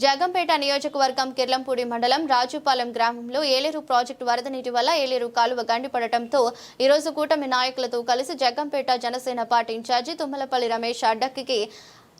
జగంపేట నియోజకవర్గం కిర్లంపూడి మండలం రాజుపాలెం గ్రామంలో ఏలేరు ప్రాజెక్టు వరద నీటి వల్ల ఏలేరు కాలువ గండిపడటంతో ఈరోజు కూటమి నాయకులతో కలిసి జగంపేట జనసేన పార్టీ ఇన్ఛార్జి తుమ్మలపల్లి రమేష్ అడ్డక్కి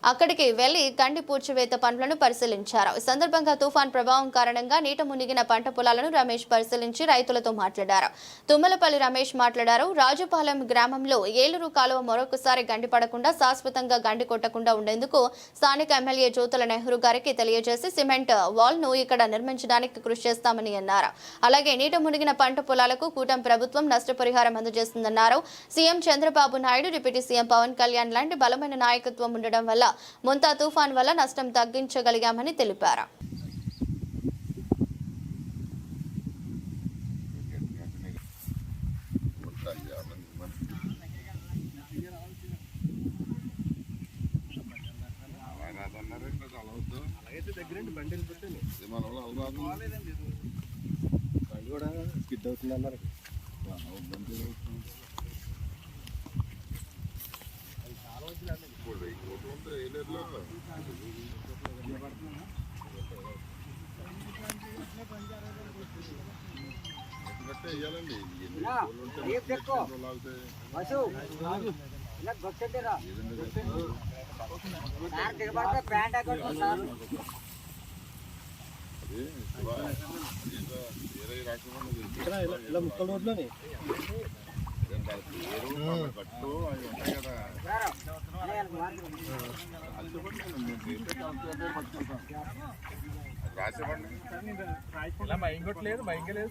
అక్కడికి వెళ్ళి గండి పూడ్చివేత పనులను పరిశీలించారు. ఈ సందర్భంగా తుఫాన్ ప్రభావం కారణంగా నీట మునిగిన పంట పొలాలను రమేష్ పరిశీలించి రైతులతో మాట్లాడారు. తుమ్మలపల్లి రమేష్ మాట్లాడారు. రాజుపాలెం గ్రామంలో ఏలూరు కాలువ మరొకసారి గండి పడకుండా శాశ్వతంగా గండి కొట్టకుండా ఉండేందుకు స్థానిక ఎమ్మెల్యే జ్యోతుల నెహ్రూ గారికి తెలియజేసి సిమెంట్ వాల్ను ఇక్కడ నిర్మించడానికి కృషి చేస్తామని అన్నారు. అలాగే నీట మునిగిన పంట పొలాలకు కూటమి ప్రభుత్వం నష్టపరిహారం అందజేస్తుందన్నారు. CM Chandrababu Naidu deputy CM Pawan Kalyan లాంటి బలమైన నాయకత్వం ఉండడం వల్ల ముంతా తుఫాన్ వల్ల నష్టం తగ్గించగలిగామని తెలిపారు. బండి కూడా స్కిడ్ అవుతుంది అన్నారు ప్యాంట్ సార్ ఇలా ముక్కల రోడ్లోని. కట్టు అవి ఉంటాయి కదా. రాసేవండి ఇలా మైంగొట్టలేదు మైంగలేదు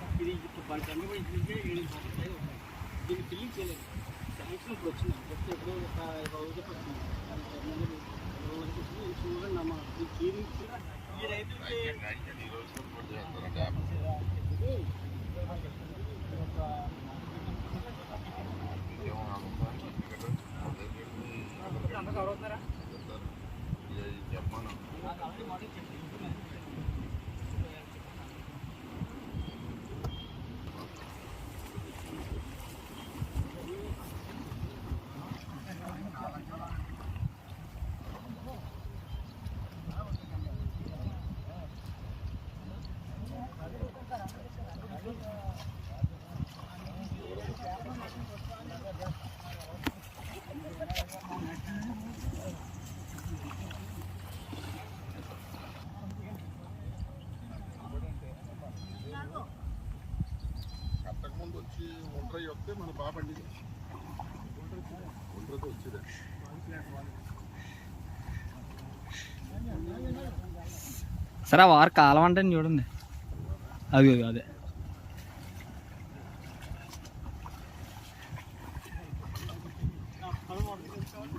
ఇంకా పైన ఉంటుందండి? అడి చెప్పు తెడలకుండి పెద్దదొక్క ఇది ఈ రోజు కూడా చేస్తారు? డ్యామ్ ఇంకేమో అనుకుంటున్నాను. ఇక ఇది అంతకుముందు వచ్చి ఒంటరి వస్తే మన బాగా పండింది ఒంటరితో వచ్చేదే. సరే ఆ వారు కాలం అంటే చూడండి అది అదే. Hanım abi bize bir şey var mı?